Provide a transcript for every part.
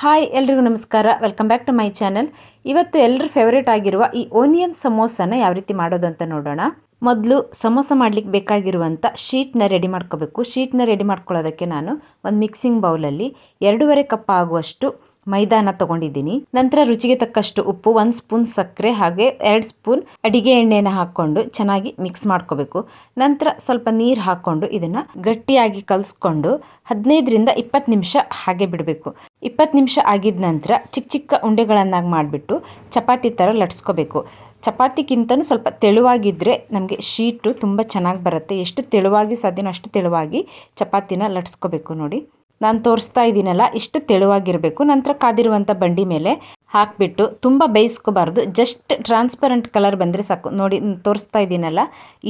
Hi ಎಲ್ರಿಗೂ ನಮಸ್ಕಾರ. Welcome back to my channel ಇವತ್ತು ಎಲ್ಲರ ಫೇವ್ರೇಟ್ ಆಗಿರುವ ಈ ಓನಿಯನ್ ಸಮೋಸನ ಯಾವ ರೀತಿ ಮಾಡೋದು ಅಂತ ನೋಡೋಣ. ಮೊದಲು ಸಮೋಸ ಮಾಡ್ಲಿಕ್ಕೆ ಬೇಕಾಗಿರುವಂಥ ಶೀಟ್ನ ರೆಡಿ ಮಾಡ್ಕೋಬೇಕು. ಶೀಟ್ನ ರೆಡಿ ಮಾಡ್ಕೊಳ್ಳೋದಕ್ಕೆ ನಾನು ಒಂದು ಮಿಕ್ಸಿಂಗ್ ಬೌಲಲ್ಲಿ ಎರಡೂವರೆ ಕಪ್ ಆಗುವಷ್ಟು ಮೈದಾನ ತಗೊಂಡಿದ್ದೀನಿ. ನಂತರ ರುಚಿಗೆ ತಕ್ಕಷ್ಟು ಉಪ್ಪು, ಒಂದು ಸ್ಪೂನ್ ಸಕ್ಕರೆ ಹಾಗೆ ಎರಡು ಸ್ಪೂನ್ ಅಡಿಗೆ ಎಣ್ಣೆನ ಹಾಕೊಂಡು ಚೆನ್ನಾಗಿ ಮಿಕ್ಸ್ ಮಾಡ್ಕೋಬೇಕು. ನಂತರ ಸ್ವಲ್ಪ ನೀರು ಹಾಕೊಂಡು ಇದನ್ನ ಗಟ್ಟಿಯಾಗಿ ಕಲಿಸ್ಕೊಂಡು ಹದಿನೈದರಿಂದ ಇಪ್ಪತ್ತು ನಿಮಿಷ ಹಾಗೆ ಬಿಡಬೇಕು. ಇಪ್ಪತ್ತು ನಿಮಿಷ ಆಗಿದ ನಂತರ ಚಿಕ್ಕ ಚಿಕ್ಕ ಉಂಡೆಗಳನ್ನಾಗಿ ಮಾಡಿಬಿಟ್ಟು ಚಪಾತಿ ಥರ ಲಟ್ಸ್ಕೋಬೇಕು. ಚಪಾತಿಗಿಂತನೂ ಸ್ವಲ್ಪ ತೆಳುವಾಗಿದ್ದರೆ ನಮಗೆ ಶೀಟು ತುಂಬ ಚೆನ್ನಾಗಿ ಬರುತ್ತೆ. ಎಷ್ಟು ತೆಳುವಾಗಿ ಸಾಧ್ಯನೋ ಅಷ್ಟು ತೆಳುವಾಗಿ ಚಪಾತಿನ ಲಟ್ಸ್ಕೋಬೇಕು ನೋಡಿ. ನಾನು ತೋರಿಸ್ತಾ ಇದ್ದೀನಲ್ಲ ಇಷ್ಟು ತೆಳುವಾಗಿರಬೇಕು. ನಂತರ ಕಾದಿರುವಂಥ ಬಂಡಿ ಮೇಲೆ ಹಾಕಿಬಿಟ್ಟು ತುಂಬ ಬೇಯಿಸ್ಕೋಬಾರ್ದು. ಜಸ್ಟ್ ಟ್ರಾನ್ಸ್ಪರೆಂಟ್ ಕಲರ್ ಬಂದರೆ ಸಾಕು. ನೋಡಿ, ತೋರಿಸ್ತಾ ಇದ್ದೀನಲ್ಲ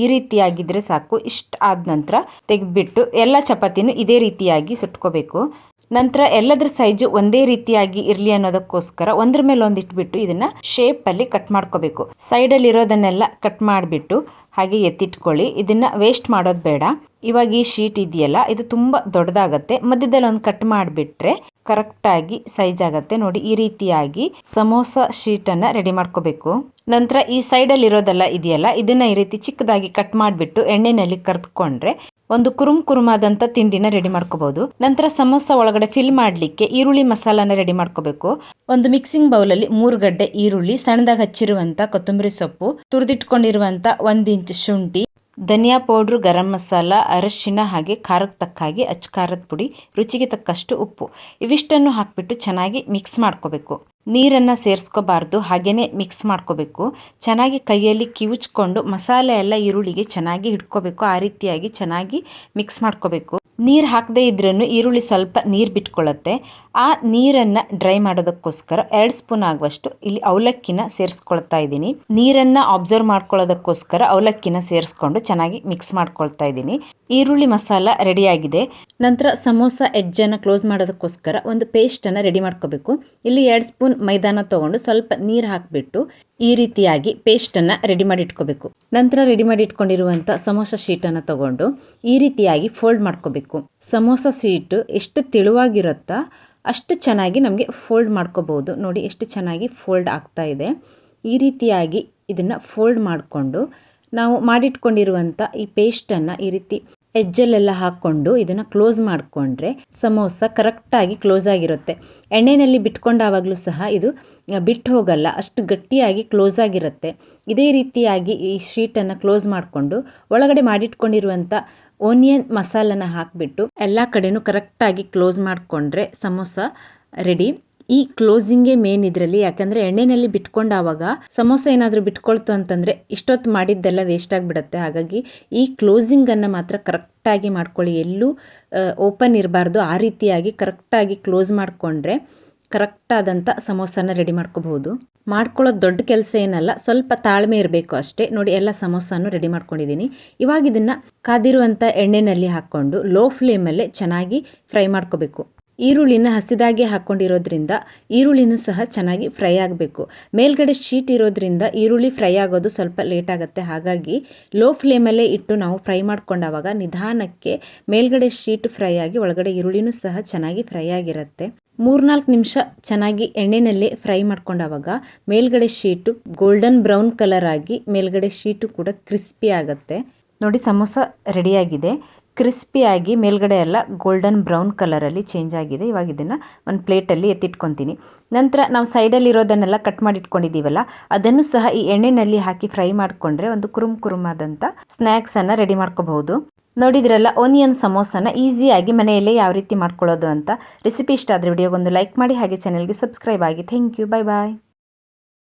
ಈ ರೀತಿಯಾಗಿದ್ದರೆ ಸಾಕು. ಇಷ್ಟು ಆದ ನಂತರ ತೆಗೆದುಬಿಟ್ಟು ಎಲ್ಲ ಚಪಾತಿನೂ ಇದೇ ರೀತಿಯಾಗಿ ಸುಟ್ಕೋಬೇಕು. ನಂತರ ಎಲ್ಲದರ ಸೈಜು ಒಂದೇ ರೀತಿಯಾಗಿ ಇರಲಿ ಅನ್ನೋದಕ್ಕೋಸ್ಕರ ಒಂದ್ರ ಮೇಲೆ ಒಂದು ಇಟ್ಬಿಟ್ಟು ಇದನ್ನ ಶೇಪಲ್ಲಿ ಕಟ್ ಮಾಡ್ಕೋಬೇಕು. ಸೈಡಲ್ಲಿ ಇರೋದನ್ನೆಲ್ಲ ಕಟ್ ಮಾಡಿಬಿಟ್ಟು ಹಾಗೆ ಎತ್ತಿಟ್ಕೊಳ್ಳಿ. ಇದನ್ನ ವೇಸ್ಟ್ ಮಾಡೋದು ಬೇಡ. ಇವಾಗ ಈ ಶೀಟ್ ಇದೆಯಲ್ಲ, ಇದು ತುಂಬಾ ದೊಡ್ಡದಾಗತ್ತೆ. ಮಧ್ಯದಲ್ಲಿ ಒಂದು ಕಟ್ ಮಾಡಿಬಿಟ್ರೆ ಕರೆಕ್ಟಾಗಿ ಸೈಜ್ ಆಗತ್ತೆ. ನೋಡಿ, ಈ ರೀತಿಯಾಗಿ ಸಮೋಸ ಶೀಟನ್ನು ರೆಡಿ ಮಾಡ್ಕೋಬೇಕು. ನಂತರ ಈ ಸೈಡಲ್ಲಿ ಇರೋದೆಲ್ಲ ಇದೆಯಲ್ಲ, ಇದನ್ನ ಈ ರೀತಿ ಚಿಕ್ಕದಾಗಿ ಕಟ್ ಮಾಡಿಬಿಟ್ಟು ಎಣ್ಣೆನಲ್ಲಿ ಕರೆದುಕೊಂಡ್ರೆ ಒಂದು ಕುರುಮ್ ಕುರುಮಾದಂಥ ತಿಂಡಿನ ರೆಡಿ ಮಾಡ್ಕೋಬಹುದು ನಂತರ ಸಮೋಸ ಒಳಗಡೆ ಫಿಲ್ ಮಾಡಲಿಕ್ಕೆ ಈರುಳ್ಳಿ ಮಸಾಲಾನ ರೆಡಿ ಮಾಡ್ಕೋಬೇಕು. ಒಂದು ಮಿಕ್ಸಿಂಗ್ ಬೌಲಲ್ಲಿ ಮೂರು ಗಡ್ಡೆ ಈರುಳ್ಳಿ, ಸಣ್ಣದಾಗಿ ಹಚ್ಚಿರುವಂತ ಕೊತ್ತಂಬರಿ ಸೊಪ್ಪು, ತುರಿದಿಟ್ಕೊಂಡಿರುವಂತ ಒಂದ್ ಇಂಚ್ ಶುಂಠಿ ಧನಿಯಾ ಪೌಡ್ರು, ಗರಂ ಮಸಾಲ, ಅರಶಿನ ಹಾಗೆ ಖಾರಕ್ಕೆ ತಕ್ಕ ಹಾಗೆ ಅಚ್ಚ ಖಾರದ ಪುಡಿ, ರುಚಿಗೆ ತಕ್ಕಷ್ಟು ಉಪ್ಪು. ಇವಿಷ್ಟನ್ನು ಹಾಕಿಬಿಟ್ಟು ಚೆನ್ನಾಗಿ ಮಿಕ್ಸ್ ಮಾಡ್ಕೋಬೇಕು. ನೀರನ್ನು ಸೇರಿಸ್ಕೋಬಾರ್ದು, ಹಾಗೇನೆ ಮಿಕ್ಸ್ ಮಾಡ್ಕೋಬೇಕು. ಚೆನ್ನಾಗಿ ಕೈಯಲ್ಲಿ ಕಿವುಚ್ಕೊಂಡು ಮಸಾಲೆ ಎಲ್ಲ ಈರುಳ್ಳಿಗೆ ಚೆನ್ನಾಗಿ ಹಿಡ್ಕೋಬೇಕು. ಆ ರೀತಿಯಾಗಿ ಚೆನ್ನಾಗಿ ಮಿಕ್ಸ್ ಮಾಡ್ಕೋಬೇಕು. ನೀರು ಹಾಕದೇ ಇದ್ರೂ ಈರುಳ್ಳಿ ಸ್ವಲ್ಪ ನೀರು ಬಿಟ್ಕೊಳ್ಳುತ್ತೆ ಆ ನೀರನ್ನು ಡ್ರೈ ಮಾಡೋದಕ್ಕೋಸ್ಕರ ಎರಡು ಸ್ಪೂನ್ ಆಗುವಷ್ಟು ಇಲ್ಲಿ ಅವಲಕ್ಕಿನ ಸೇರಿಸ್ಕೊಳ್ತಾ ಇದ್ದೀನಿ. ನೀರನ್ನು ಅಬ್ಸರ್ವ್ ಮಾಡ್ಕೊಳ್ಳೋದಕ್ಕೋಸ್ಕರ ಅವಲಕ್ಕಿನ ಸೇರಿಸ್ಕೊಂಡು ಚೆನ್ನಾಗಿ ಮಿಕ್ಸ್ ಮಾಡ್ಕೊಳ್ತಾ ಇದ್ದೀನಿ. ಈರುಳ್ಳಿ ಮಸಾಲ ರೆಡಿಯಾಗಿದೆ ನಂತರ ಸಮೋಸ ಎಡ್ಜನ್ನು ಕ್ಲೋಸ್ ಮಾಡೋದಕ್ಕೋಸ್ಕರ ಒಂದು ಪೇಸ್ಟನ್ನು ರೆಡಿ ಮಾಡ್ಕೋಬೇಕು. ಇಲ್ಲಿ ಎರಡು ಸ್ಪೂನ್ ಮೈದಾನ ತೊಗೊಂಡು ಸ್ವಲ್ಪ ನೀರು ಹಾಕಿಬಿಟ್ಟು ಈ ರೀತಿಯಾಗಿ ಪೇಸ್ಟನ್ನು ರೆಡಿ ಮಾಡಿ ಇಟ್ಕೋಬೇಕು ನಂತರ ರೆಡಿ ಮಾಡಿ ಇಟ್ಕೊಂಡಿರುವಂಥ ಸಮೋಸ ಶೀಟನ್ನು ತಗೊಂಡು ಈ ರೀತಿಯಾಗಿ ಫೋಲ್ಡ್ ಮಾಡ್ಕೋಬೇಕು. ಸಮೋಸ ಸೀಟ್ ಎಷ್ಟು ತೆಳುವಾಗಿರುತ್ತಾ ಅಷ್ಟು ಚೆನ್ನಾಗಿ ನಮಗೆ ಫೋಲ್ಡ್ ಮಾಡ್ಕೋಬೋದು. ನೋಡಿ ಎಷ್ಟು ಚೆನ್ನಾಗಿ ಫೋಲ್ಡ್ ಆಗ್ತಾ ಇದೆ. ಈ ರೀತಿಯಾಗಿ ಇದನ್ನು ಫೋಲ್ಡ್ ಮಾಡಿಕೊಂಡು ನಾವು ಮಾಡಿಟ್ಕೊಂಡಿರುವಂಥ ಈ ಪೇಸ್ಟನ್ನು ಈ ರೀತಿ ಎಜ್ಜಲ್ಲೆಲ್ಲ ಹಾಕ್ಕೊಂಡು ಇದನ್ನು ಕ್ಲೋಸ್ ಮಾಡಿಕೊಂಡ್ರೆ ಸಮೋಸ ಕರೆಕ್ಟಾಗಿ ಕ್ಲೋಸ್ ಆಗಿರುತ್ತೆ. ಎಣ್ಣೆಯಲ್ಲಿ ಬಿಟ್ಕೊಂಡಾವಾಗಲೂ ಸಹ ಇದು ಬಿಟ್ಟು ಹೋಗಲ್ಲ, ಅಷ್ಟು ಗಟ್ಟಿಯಾಗಿ ಕ್ಲೋಸ್ ಆಗಿರುತ್ತೆ. ಇದೇ ರೀತಿಯಾಗಿ ಈ ಶೀಟನ್ನು ಕ್ಲೋಸ್ ಮಾಡಿಕೊಂಡು ಒಳಗಡೆ ಮಾಡಿಟ್ಕೊಂಡಿರುವಂಥ ಓನಿಯನ್ ಮಸಾಲನ ಹಾಕಿಬಿಟ್ಟು ಎಲ್ಲ ಕಡೆನೂ ಕರೆಕ್ಟಾಗಿ ಕ್ಲೋಸ್ ಮಾಡಿಕೊಂಡ್ರೆ ಸಮೋಸ ರೆಡಿ ಈ ಕ್ಲೋಸಿಂಗೇ ಮೇನ್ ಇದರಲ್ಲಿ ಯಾಕಂದರೆ ಎಣ್ಣೆನಲ್ಲಿ ಬಿಟ್ಕೊಂಡಾವಾಗ ಸಮೋಸ ಏನಾದರೂ ಬಿಟ್ಕೊಳ್ತು ಅಂತಂದರೆ ಇಷ್ಟೊತ್ತು ಮಾಡಿದ್ದೆಲ್ಲ ವೇಸ್ಟ್ ಆಗಿಬಿಡುತ್ತೆ. ಹಾಗಾಗಿ ಈ ಕ್ಲೋಸಿಂಗನ್ನು ಮಾತ್ರ ಕರೆಕ್ಟಾಗಿ ಮಾಡ್ಕೊಳ್ಳಿ. ಎಲ್ಲೂ ಓಪನ್ ಇರಬಾರ್ದು. ಆ ರೀತಿಯಾಗಿ ಕರೆಕ್ಟಾಗಿ ಕ್ಲೋಸ್ ಮಾಡಿಕೊಂಡ್ರೆ ಕರೆಕ್ಟಾದಂಥ ಸಮೋಸನ ರೆಡಿ ಮಾಡ್ಕೋಬಹುದು. ಮಾಡ್ಕೊಳ್ಳೋದು ದೊಡ್ಡ ಕೆಲಸ ಏನಲ್ಲ, ಸ್ವಲ್ಪ ತಾಳ್ಮೆ ಇರಬೇಕು ಅಷ್ಟೇ. ನೋಡಿ, ಎಲ್ಲ ಸಮೋಸನೂ ರೆಡಿ ಮಾಡ್ಕೊಂಡಿದ್ದೀನಿ. ಇವಾಗ ಇದನ್ನು ಕಾದಿರುವಂಥ ಎಣ್ಣೆನಲ್ಲಿ ಹಾಕ್ಕೊಂಡು ಲೋ ಫ್ಲೇಮಲ್ಲೇ ಚೆನ್ನಾಗಿ ಫ್ರೈ ಮಾಡ್ಕೋಬೇಕು. ಈರುಳ್ಳಿನ ಹಸಿದಾಗೆ ಹಾಕ್ಕೊಂಡಿರೋದ್ರಿಂದ ಈರುಳ್ಳಿನೂ ಸಹ ಚೆನ್ನಾಗಿ ಫ್ರೈ ಆಗಬೇಕು. ಮೇಲ್ಗಡೆ ಶೀಟ್ ಇರೋದ್ರಿಂದ ಈರುಳ್ಳಿ ಫ್ರೈ ಆಗೋದು ಸ್ವಲ್ಪ ಲೇಟ್ ಆಗುತ್ತೆ. ಹಾಗಾಗಿ ಲೋ ಫ್ಲೇಮಲ್ಲೇ ಇಟ್ಟು ನಾವು ಫ್ರೈ ಮಾಡ್ಕೊಂಡಾವಾಗ ನಿಧಾನಕ್ಕೆ ಮೇಲ್ಗಡೆ ಶೀಟ್ ಫ್ರೈ ಆಗಿ ಒಳಗಡೆ ಈರುಳ್ಳಿನೂ ಸಹ ಚೆನ್ನಾಗಿ ಫ್ರೈ ಆಗಿರುತ್ತೆ. ಮೂರ್ನಾಲ್ಕು ನಿಮಿಷ ಚೆನ್ನಾಗಿ ಎಣ್ಣೆನಲ್ಲೇ ಫ್ರೈ ಮಾಡ್ಕೊಂಡಾವಾಗ ಮೇಲ್ಗಡೆ ಶೀಟು ಗೋಲ್ಡನ್ ಬ್ರೌನ್ ಕಲರ್ ಆಗಿ ಮೇಲ್ಗಡೆ ಶೀಟು ಕೂಡ ಕ್ರಿಸ್ಪಿ ಆಗುತ್ತೆ. ನೋಡಿ ಸಮೋಸ ರೆಡಿಯಾಗಿದೆ ಕ್ರಿಸ್ಪಿಯಾಗಿ ಮೇಲ್ಗಡೆ ಎಲ್ಲ ಗೋಲ್ಡನ್ ಬ್ರೌನ್ ಕಲರಲ್ಲಿ ಚೇಂಜ್ ಆಗಿದೆ. ಇವಾಗ ಇದನ್ನು ಒಂದು ಪ್ಲೇಟಲ್ಲಿ ಎತ್ತಿಟ್ಕೊತೀನಿ. ನಂತರ ನಾವು ಸೈಡಲ್ಲಿರೋದನ್ನೆಲ್ಲ ಕಟ್ ಮಾಡಿ ಇಟ್ಕೊಂಡಿದ್ದೀವಲ್ಲ, ಅದನ್ನು ಸಹ ಈ ಎಣ್ಣೆನಲ್ಲಿ ಹಾಕಿ ಫ್ರೈ ಮಾಡಿಕೊಂಡ್ರೆ ಒಂದು ಕುರುಮ್ ಕುರುಮಾದಂಥ ಸ್ನ್ಯಾಕ್ಸನ್ನು ರೆಡಿ ಮಾಡ್ಕೋಬಹುದು. ನೋಡಿದ್ರಲ್ಲ ಓನಿಯನ್ ಸಮೋಸನ ಈಸಿಯಾಗಿ ಮನೆಯಲ್ಲೇ ಯಾವ ರೀತಿ ಮಾಡ್ಕೊಳ್ಳೋದು ಅಂತ. ರೆಸಿಪಿ ಇಷ್ಟ ಆದರೆ ವಿಡಿಯೋಗೊಂದು ಲೈಕ್ ಮಾಡಿ, ಹಾಗೆ ಚಾನೆಲ್ಗೆ ಸಬ್ಸ್ಕ್ರೈಬ್ ಆಗಿ. Thank you bye bye